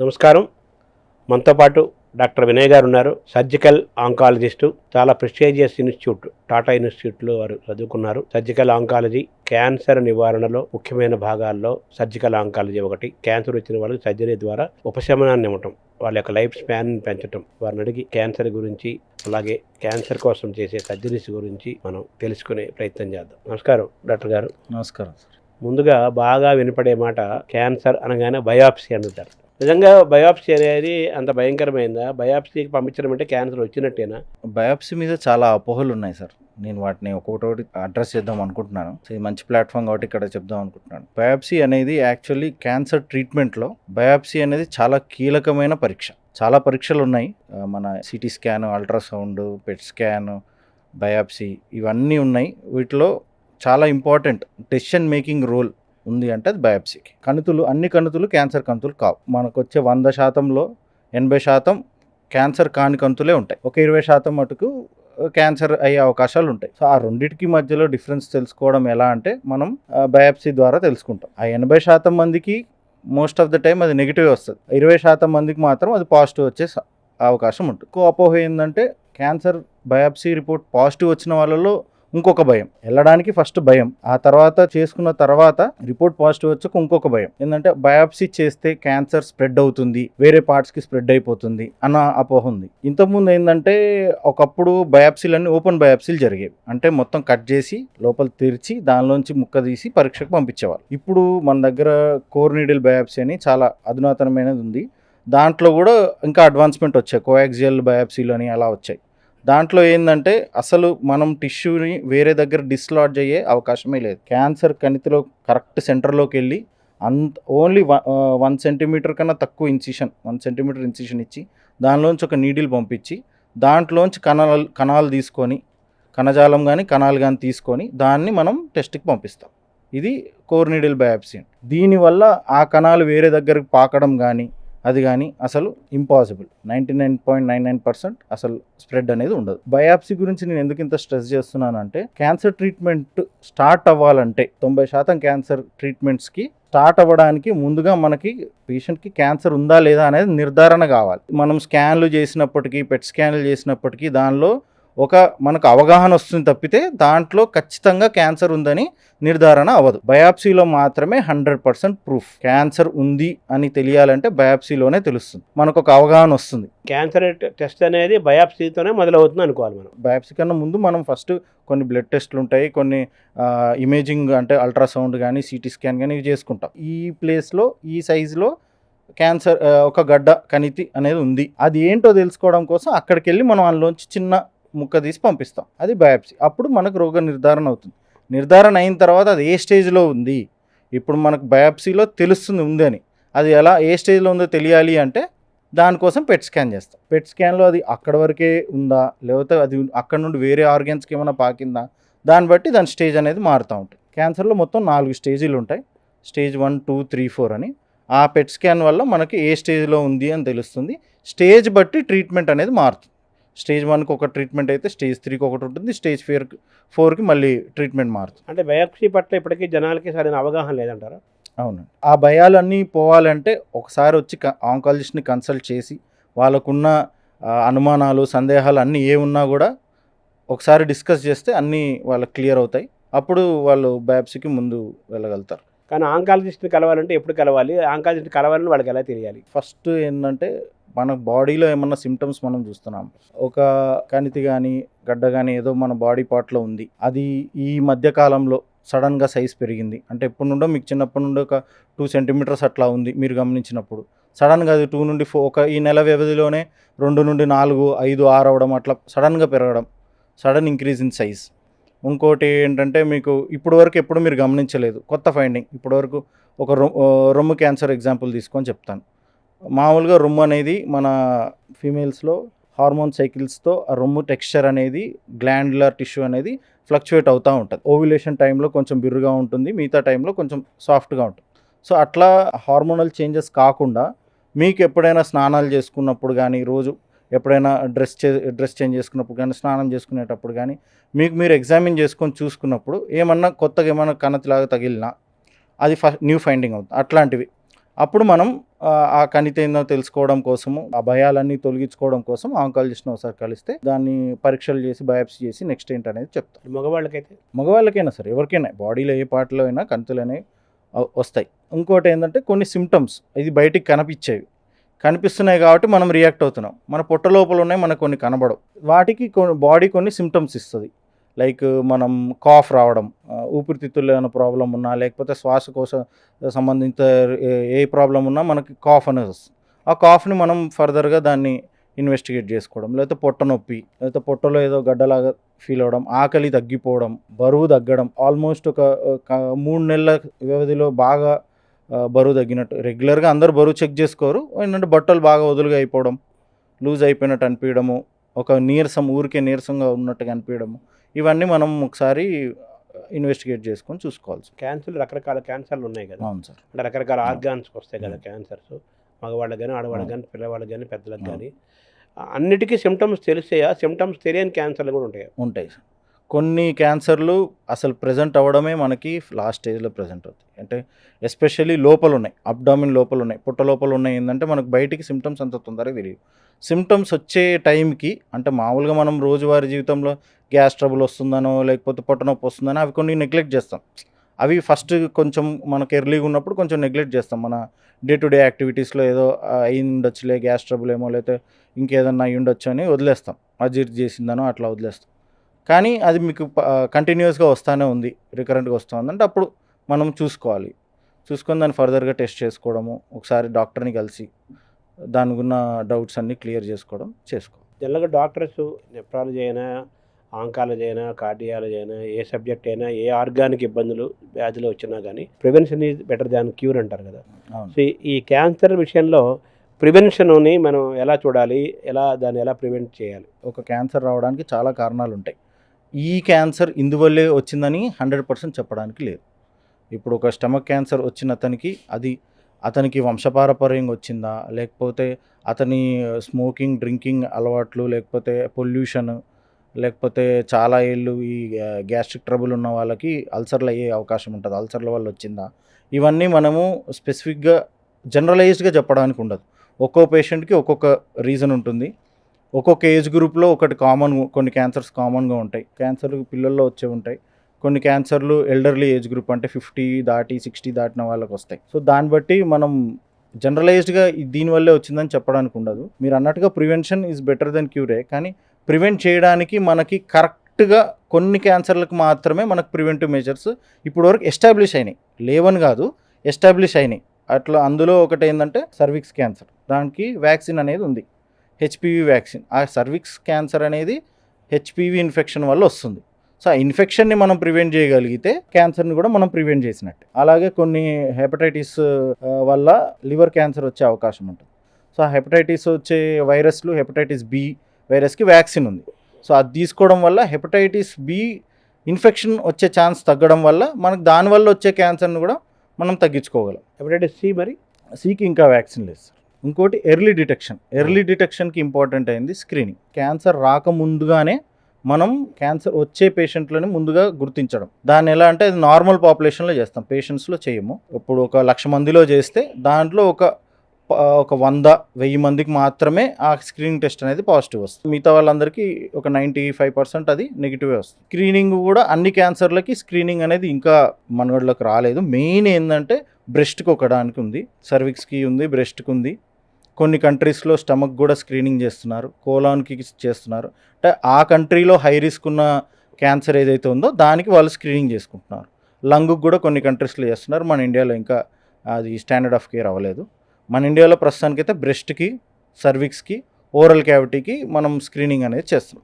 నమస్కారం. మనతో పాటు డాక్టర్ వినయ్ గారు ఉన్నారు. సర్జికల్ ఆంకాలజిస్టు చాలా ప్రెస్టీజియస్ ఇన్స్టిట్యూట్ టాటా ఇన్స్టిట్యూట్లో వారు చదువుకున్నారు. సర్జికల్ ఆంకాలజీ క్యాన్సర్ నివారణలో ముఖ్యమైన భాగాల్లో సర్జికల్ ఆంకాలజీ ఒకటి. క్యాన్సర్ వచ్చిన వాళ్ళకి సర్జరీ ద్వారా ఉపశమనాన్ని ఇవ్వటం వాళ్ళ యొక్క లైఫ్ స్పాన్ పెంచటం. వారిని అడిగి క్యాన్సర్ గురించి అలాగే క్యాన్సర్ కోసం చేసే సర్జరీస్ గురించి మనం తెలుసుకునే ప్రయత్నం చేద్దాం. నమస్కారం డాక్టర్ గారు. నమస్కారం ముందుగా బాగా వినపడే మాట క్యాన్సర్ అనగానే బయాప్సీ అంటారు నిజంగా బయాప్సీ అనేది అంత భయంకరమైందా? బయాప్సీకి పంపించడం అంటే క్యాన్సర్ వచ్చినట్టేనా? బయాప్సీ మీద చాలా అపోహలు ఉన్నాయి సార్. నేను వాటిని ఒక్కొక్కటి అడ్రస్ చేద్దాం అనుకుంటున్నాను. సో ఇది మంచి ప్లాట్ఫామ్ కాబట్టి ఇక్కడ చెప్దాం అనుకుంటున్నాను. బయాప్సీ అనేది యాక్చువల్లీ క్యాన్సర్ ట్రీట్మెంట్లో బయాప్సీ అనేది చాలా కీలకమైన పరీక్ష. చాలా పరీక్షలు ఉన్నాయి మన CT scan ultrasound PET scan biopsy ఇవన్నీ ఉన్నాయి. వీటిలో చాలా ఇంపార్టెంట్ డెసిషన్ మేకింగ్ రోల్ ఉంది అంటే అది బయాప్సీకి. కణుతులు అన్ని కణుతులు క్యాన్సర్ కణుతులు కావు. మనకు వచ్చే వంద శాతంలో ఎనభై శాతం క్యాన్సర్ కాని కంతులే ఉంటాయి. ఒక ఇరవై శాతం మటుకు క్యాన్సర్ అయ్యే అవకాశాలు ఉంటాయి. సో ఆ రెండింటికి మధ్యలో డిఫరెన్స్ తెలుసుకోవడం ఎలా అంటే మనం బయాప్సీ ద్వారా తెలుసుకుంటాం. ఆ ఎనభై శాతం మందికి మోస్ట్ ఆఫ్ ద టైం అది నెగిటివ్ వస్తుంది. ఇరవై శాతం మందికి మాత్రం అది పాజిటివ్ వచ్చే అవకాశం ఉంటుంది. ఇంకో అపోహ ఏంటంటే క్యాన్సర్ బయాప్సీ రిపోర్ట్ పాజిటివ్ వచ్చిన వాళ్ళలో ఇంకొక భయం. వెళ్ళడానికి ఫస్ట్ భయం. ఆ తర్వాత చేసుకున్న తర్వాత రిపోర్ట్ పాజిటివ్ వచ్చాక ఇంకొక భయం. ఏంటంటే బయాప్సీ చేస్తే క్యాన్సర్ స్ప్రెడ్ అవుతుంది వేరే పార్ట్స్కి స్ప్రెడ్ అయిపోతుంది అన్న అపోహ ఉంది. ఇంతకుముందు ఏంటంటే ఒకప్పుడు బయాప్సీలన్నీ ఓపెన్ బయాప్సీలు జరిగేవి. అంటే మొత్తం కట్ చేసి లోపల తెరిచి దానిలోంచి ముక్క తీసి పరీక్షకు పంపించేవాళ్ళు. ఇప్పుడు మన దగ్గర కోర్ నీడిల్ బయాప్సీ అని చాలా అధునాతనమైనది ఉంది. దాంట్లో కూడా ఇంకా అడ్వాన్స్మెంట్ వచ్చాయి. కోయాక్సియల్ బయాప్సీలు అని అలా వచ్చాయి. దాంట్లో ఏంటంటే అసలు మనం టిష్యూని వేరే దగ్గర డిస్లాడ్జ్ అయ్యే అవకాశమే లేదు. క్యాన్సర్ కణితిలో కరెక్ట్ సెంటర్లోకి వెళ్ళి అంత ఓన్లీ వన్ సెంటీమీటర్ కన్నా తక్కువ ఇన్సిషన్ వన్ సెంటీమీటర్ ఇన్సిషన్ ఇచ్చి దానిలోంచి ఒక నీడిల్ పంపించి దాంట్లోంచి కణాలు కణాలు తీసుకొని కణజాలం కానీ కణాలు కానీ తీసుకొని దాన్ని మనం టెస్ట్కి పంపిస్తాం. ఇది కోర్ నీడిల్ బయాప్సీ. దీనివల్ల ఆ కణాలు వేరే దగ్గరకు పాకడం కానీ అది కానీ అసలు impossible ninety nine point nine nine percent అసలు స్ప్రెడ్ అనేది ఉండదు. బయాప్సీ గురించి నేను ఎందుకు ఇంత స్ట్రెస్ చేస్తున్నానంటే క్యాన్సర్ ట్రీట్మెంట్ స్టార్ట్ అవ్వాలంటే తొంభై శాతం క్యాన్సర్ ట్రీట్మెంట్స్కి స్టార్ట్ అవ్వడానికి ముందుగా మనకి పేషెంట్కి క్యాన్సర్ ఉందా లేదా అనేది నిర్ధారణ కావాలి. మనం స్కాన్లు చేసినప్పటికీ పెట్ స్కాన్లు చేసినప్పటికీ దానిలో ఒక మనకు అవగాహన వస్తుంది తప్పితే దాంట్లో ఖచ్చితంగా క్యాన్సర్ ఉందని నిర్ధారణ అవ్వదు. బయాప్సీలో మాత్రమే హండ్రెడ్ పర్సెంట్ ప్రూఫ్. క్యాన్సర్ ఉంది అని తెలియాలంటే బయాప్సీలోనే తెలుస్తుంది. మనకు ఒక అవగాహన వస్తుంది. క్యాన్సర్ టెస్ట్ అనేది బయాప్సీతోనే మొదలవుతుంది అనుకోవాలి మనం. బయాప్సీ కన్నా ముందు మనం ఫస్ట్ కొన్ని బ్లడ్ టెస్ట్లు ఉంటాయి కొన్ని ఇమేజింగ్ అంటే అల్ట్రాసౌండ్ కానీ సిటీ స్కాన్ కానీ ఇవి చేసుకుంటాం. ఈ ప్లేస్లో ఈ సైజులో క్యాన్సర్ ఒక గడ్డ కణితి అనేది ఉంది. అది ఏంటో తెలుసుకోవడం కోసం అక్కడికి వెళ్ళి మనం అందులోంచి చిన్న ముక్క తీసి పంపిస్తాం. అది బయాప్సీ. అప్పుడు మనకు రోగ నిర్ధారణ అవుతుంది. నిర్ధారణ అయిన తర్వాత అది ఏ స్టేజ్లో ఉంది? ఇప్పుడు మనకు బయాప్సీలో తెలుస్తుంది ఉంది అని. అది ఎలా ఏ స్టేజ్లో ఉందో తెలియాలి అంటే దానికోసం పెట్ స్కాన్ చేస్తాం. పెట్ స్కాన్లో అది అక్కడ వరకే ఉందా? లేకపోతే అది అక్కడ నుండి వేరే ఆర్గాన్స్కి ఏమైనా పాకిందా? దాన్ని బట్టి దాని స్టేజ్ అనేది మారుతూ ఉంటుంది క్యాన్సర్లో మొత్తం నాలుగు స్టేజీలు ఉంటాయి. Stage one two three four అని. ఆ పెట్ స్కాన్ వల్ల మనకి ఏ స్టేజ్లో ఉంది అని తెలుస్తుంది. స్టేజ్ బట్టి ట్రీట్మెంట్ అనేది మారుతుంది. స్టేజ్ వన్కి ఒక ట్రీట్మెంట్ అయితే స్టేజ్ త్రీకి ఒకటి ఉంటుంది స్టేజ్ ఫోర్ ఫోర్కి మళ్ళీ ట్రీట్మెంట్ మారుతుంది. అంటే బయాప్సీ పట్ల ఇప్పటికీ జనాలకి సరైన అవగాహన లేదంటారా? అవునండి. ఆ భయాలన్నీ పోవాలంటే ఒకసారి వచ్చి ఆంకాలజిస్ట్ని కన్సల్ట్ చేసి వాళ్ళకున్న అనుమానాలు సందేహాలు అన్నీ ఏ ఉన్నా కూడా ఒకసారి డిస్కస్ చేస్తే అన్నీ వాళ్ళకి క్లియర్ అవుతాయి. అప్పుడు వాళ్ళు బయాప్సీకి ముందు వెళ్ళగలుగుతారు. కానీ ఆంకాలజిస్ట్ని కలవాలంటే ఎప్పుడు కలవాలి? ఆంకాలజిస్ట్ కలవాలని వాళ్ళకి ఎలా తెలియాలి? ఫస్ట్ ఏంటంటే మన బాడీలో ఏమన్నా సిమ్టమ్స్ మనం చూస్తున్నాం. ఒక కణితి కానీ గడ్డ కానీ ఏదో మన బాడీ పార్ట్లో ఉంది. అది ఈ మధ్య కాలంలో సడన్గా సైజ్ పెరిగింది. అంటే ఎప్పటి నుండో మీకు చిన్నప్పటి నుండి ఒక టూ సెంటీమీటర్స్ అట్లా ఉంది మీరు గమనించినప్పుడు. సడన్గా అది టూ నుండి ఫో ఒక ఈ నెల వ్యవధిలోనే రెండు నుండి నాలుగు ఐదు ఆరు అవడం అట్లా సడన్గా పెరగడం. సడన్ ఇంక్రీజ్ ఇన్ సైజ్ ఇంకోటి ఏంటంటే మీకు ఇప్పుడు వరకు ఎప్పుడు మీరు గమనించలేదు. కొత్త ఫైండింగ్ ఇప్పటివరకు ఒక రొ- రొమ్ము క్యాన్సర్ ఎగ్జాంపుల్ తీసుకొని చెప్తాను. మామూలుగా రొమ్ము అనేది మన ఫీమేల్స్లో హార్మోన్ సైకిల్స్తో ఆ రొమ్ము టెక్స్చర్ అనేది గ్లాండ్యులర్ టిష్యూ అనేది ఫ్లక్చువేట్ అవుతూ ఉంటుంది. ఓవ్యులేషన్ టైంలో కొంచెం బిర్రుగా ఉంటుంది మిగతా టైంలో కొంచెం సాఫ్ట్గా ఉంటుంది. సో అట్లా హార్మోనల్ చేంజెస్ కాకుండా మీకు ఎప్పుడైనా స్నానాలు చేసుకున్నప్పుడు కానీ రోజు ఎప్పుడైనా డ్రెస్ చే డ్రెస్ చేంజ్ చేసుకున్నప్పుడు కానీ స్నానం చేసుకునేటప్పుడు కానీ మీకు మీరు ఎగ్జామిన్ చేసుకొని చూసుకున్నప్పుడు ఏమన్నా కొత్తగా ఏమన్నా కన్నతిలాగా తగిలినా అది ఫస్ట్ న్యూ ఫైండింగ్ అవుతుంది. అట్లాంటివి. అప్పుడు మనం ఆ, కణితి ఏందో తెలుసుకోవడం కోసము ఆ భయాలన్నీ తొలగించుకోవడం కోసం ఆంకాలజిస్ట్ని ఒకసారి కలిస్తే దాన్ని పరీక్షలు చేసి బయాప్సీ చేసి నెక్స్ట్ ఏంటనేది చెప్తాం. మగవాళ్ళకైతే? మగవాళ్ళకైనా సరే ఎవరికైనా బాడీలో ఏ పార్ట్లో అయినా కంతులు అనేవి వస్తాయి. ఇంకోటి ఏంటంటే కొన్ని సిమ్టమ్స్ ఇది బయటికి కనిపించేవి. కనిపిస్తున్నాయి కాబట్టి మనం రియాక్ట్ అవుతున్నాం. మన పొట్ట లోపల ఉన్నాయి మనకు కొన్ని కనబడవు. వాటికి కొన్ని బాడీ కొన్ని సిమ్టమ్స్ ఇస్తుంది. లైక్ మనం కాఫ్ రావడం ఊపిరితిత్తుల్లో ఏమైనా ప్రాబ్లం ఉన్నా లేకపోతే శ్వాసకోశ సంబంధిత ఏ- ప్రాబ్లం ఉన్నా మనకి కాఫ్ అనేది వస్తుంది. ఆ కాఫ్ని మనం ఫర్దర్గా దాన్ని ఇన్వెస్టిగేట్ చేసుకోవడం లేకపోతే పొట్ట నొప్పి లేకపోతే పొట్టలో ఏదో గడ్డలాగా ఫీల్ అవ్వడం ఆకలి తగ్గిపోవడం బరువు తగ్గడం ఆల్మోస్ట్ ఒక మూడు నెలల వ్యవధిలో బాగా బరువు తగ్గినట్టు రెగ్యులర్గా అందరూ బరువు చెక్ చేసుకోరు. ఏంటంటే బట్టలు బాగా వదులుగా అయిపోవడం లూజ్ అయిపోయినట్టు అనిపించడము ఒక నీరసం ఊరికే నీరసంగా ఉన్నట్టుగా అనిపించడము ఇవన్నీ మనం ఒకసారి ఇన్వెస్టిగేట్ చేసుకొని చూసుకోవాల్సి క్యాన్సర్ రకరకాల క్యాన్సర్లు ఉన్నాయి కదా అవును సార్ అంటే రకరకాల. ఆర్గాన్స్కి వస్తాయి కదా. క్యాన్సర్స్ మగవాళ్ళకి కానీ ఆడవాళ్ళకి. కానీ పిల్లవాళ్ళకి కానీ పెద్దలకు. కానీ అన్నిటికీ సిమ్టమ్స్ తెలిసాయా సిమ్టమ్స్ తెలియని క్యాన్సర్లు కూడా ఉంటాయి ఉంటాయి సార్ కొన్ని క్యాన్సర్లు అసలు ప్రజెంట్ అవ్వడమే మనకి లాస్ట్ స్టేజ్లో ప్రజెంట్ అవుతాయి. అంటే ఎస్పెషల్లీ లోపల ఉన్నాయి అబ్డామిన్ లోపల ఉన్నాయి పుట్ట లోపల ఉన్నాయి ఏంటంటే మనకు బయటికి సిమ్టమ్స్ అంత తొందరగా తెలియదు సిమ్టమ్స్ వచ్చే టైంకి అంటే మామూలుగా మనం రోజువారీ జీవితంలో గ్యాస్ ట్రబుల్ వస్తుందనో లేకపోతే పొట్ట నొప్పి వస్తుందనో అవి కొన్ని నెగ్లెక్ట్ చేస్తాం. అవి ఫస్ట్ కొంచెం మనకు ఎర్లీగా ఉన్నప్పుడు కొంచెం నెగ్లెక్ట్ చేస్తాం. మన డే టు డే యాక్టివిటీస్లో ఏదో ఆ, అయి ఉండొచ్చులే గ్యాస్ ట్రబుల్ ఏమో లేకపోతే ఇంకేదన్నా అయి ఉండొచ్చు అని వదిలేస్తాం. అజీర్తి చేసిందనో అట్లా వదిలేస్తాం. కానీ అది మీకు కంటిన్యూస్గా వస్తూనే ఉంది రికరెంట్గా వస్తుంది అంటే అప్పుడు మనం చూసుకోవాలి. చూసుకొని దాన్ని ఫర్దర్గా టెస్ట్ చేసుకోవడము ఒకసారి డాక్టర్ని కలిసి దానికి ఉన్న డౌట్స్ అన్నీ క్లియర్ చేసుకోవడం చేసుకోవాలి. జనరల్గా డాక్టర్స్ నెఫ్రాలజీ అయినా ఆంకాలజీ అయినా కార్డియాలజీ అయినా ఏ సబ్జెక్ట్ అయినా ఏ ఆర్గానిక్ ఇబ్బందులు వ్యాధులు వచ్చినా కానీ prevention is better than cure అంటారు కదా. సో ఈ క్యాన్సర్ విషయంలో ప్రివెన్షన్ని మనం ఎలా చూడాలి ఎలా దాన్ని ఎలా ప్రివెంట్ చేయాలి? ఒక క్యాన్సర్ రావడానికి చాలా కారణాలు ఉంటాయి ఈ క్యాన్సర్ ఇందువల్లే వచ్చిందని హండ్రెడ్ పర్సెంట్ చెప్పడానికి లేదు. ఇప్పుడు ఒక స్టమక్ క్యాన్సర్ వచ్చిన అతనికి అది అతనికి వంశపారపర్యంగా వచ్చిందా? లేకపోతే అతని స్మోకింగ్ డ్రింకింగ్ అలవాట్లు లేకపోతే పొల్యూషన్ లేకపోతే చాలా ఏళ్ళు ఈ గ్యాస్ట్రిక్ ట్రబుల్ ఉన్న వాళ్ళకి అల్సర్లు అయ్యే అవకాశం ఉంటుంది. అల్సర్ల వల్ల వచ్చిందా? ఇవన్నీ మనము స్పెసిఫిక్గా జనరలైజ్డ్గా చెప్పడానికి ఉండదు. ఒక్కో పేషెంట్కి ఒక్కొక్క రీజన్ ఉంటుంది. ఒక్కొక్క ఏజ్ గ్రూప్లో ఒకటి కామన్ కొన్ని క్యాన్సర్స్ కామన్గా ఉంటాయి. క్యాన్సర్ పిల్లల్లో వచ్చే ఉంటాయి. కొన్ని క్యాన్సర్లు ఎల్డర్లీ ఏజ్ గ్రూప్ అంటే ఫిఫ్టీ దాటి సిక్స్టీ దాటిన వాళ్ళకి వస్తాయి. సో దాన్ని బట్టి మనం జనరలైజ్డ్గా దీనివల్లే వచ్చిందని చెప్పడానికి ఉండదు. మీరు అన్నట్టుగా ప్రివెన్షన్ ఈజ్ బెటర్ దెన్ క్యూరే. కానీ ప్రివెంట్ చేయడానికి మనకి కరెక్ట్గా కొన్ని క్యాన్సర్లకు మాత్రమే మనకు ప్రివెంటివ్ మెజర్స్ ఇప్పటివరకు ఎస్టాబ్లిష్ అయినాయి. లేవని కాదు ఎస్టాబ్లిష్ అయినాయి. అట్లా అందులో ఒకటి ఏంటంటే సర్విక్స్ క్యాన్సర్. దానికి వ్యాక్సిన్ అనేది ఉంది. HPV vaccine. ఆ సర్విక్స్ క్యాన్సర్ అనేది హెచ్పివి ఇన్ఫెక్షన్ వల్ల వస్తుంది. సో ఆ ఇన్ఫెక్షన్ని మనం ప్రివెంట్ చేయగలిగితే క్యాన్సర్ని కూడా మనం ప్రివెంట్ చేసినట్టే. అలాగే కొన్ని హెపటైటిస్ వల్ల లివర్ క్యాన్సర్ వచ్చే అవకాశం ఉంటుంది. సో ఆ హెపటైటిస్ వచ్చే వైరస్లు హెపటైటిస్ బి వైరస్కి వ్యాక్సిన్ ఉంది. సో అది తీసుకోవడం వల్ల హెపటైటిస్ బి ఇన్ఫెక్షన్ వచ్చే ఛాన్స్ తగ్గడం వల్ల మనకు దానివల్ల వచ్చే క్యాన్సర్ని కూడా మనం తగ్గించుకోగలం. హెపటైటిస్ సి మరి? సికి ఇంకా వ్యాక్సిన్ లేదు సార్. ఇంకోటి ఎర్లీ డిటెక్షన్ ఎర్లీ డిటెక్షన్కి ఇంపార్టెంట్ అయింది స్క్రీనింగ్ క్యాన్సర్ రాకముందుగానే మనం క్యాన్సర్ వచ్చే పేషెంట్లని ముందుగా గుర్తించడం. దాన్ని ఎలా అంటే అది నార్మల్ పాపులేషన్లో చేస్తాం. పేషెంట్స్లో చేయము. ఇప్పుడు ఒక లక్ష మందిలో చేస్తే దాంట్లో ఒక ఒక వంద వెయ్యి మందికి మాత్రమే ఆ స్క్రీనింగ్ టెస్ట్ అనేది పాజిటివ్ వస్తుంది. మిగతా వాళ్ళందరికీ ఒక నైంటీ ఫైవ్ పర్సెంట్ అది నెగిటివే వస్తుంది. స్క్రీనింగ్ కూడా అన్ని క్యాన్సర్లకి స్క్రీనింగ్ అనేది ఇంకా మనగడలోకి రాలేదు. మెయిన్ ఏంటంటే బ్రెస్ట్కి ఒకడానికి ఉంది. సర్విక్స్కి ఉంది బ్రెస్ట్కి ఉంది. కొన్ని కంట్రీస్లో స్టమక్ కూడా స్క్రీనింగ్ చేస్తున్నారు కోలాన్కి చేస్తున్నారు. అంటే ఆ కంట్రీలో హై రిస్క్ ఉన్న క్యాన్సర్ ఏదైతే ఉందో దానికి వాళ్ళు స్క్రీనింగ్ చేసుకుంటున్నారు. లంగ్కి కూడా కొన్ని కంట్రీస్లో చేస్తున్నారు. మన ఇండియాలో ఇంకా అది స్టాండర్డ్ ఆఫ్ కేర్ అవ్వలేదు. మన ఇండియాలో ప్రస్తుతానికైతే బ్రెస్ట్కి సర్విక్స్కి ఓరల్ క్యావిటీకి మనం స్క్రీనింగ్ అనేది చేస్తున్నాం.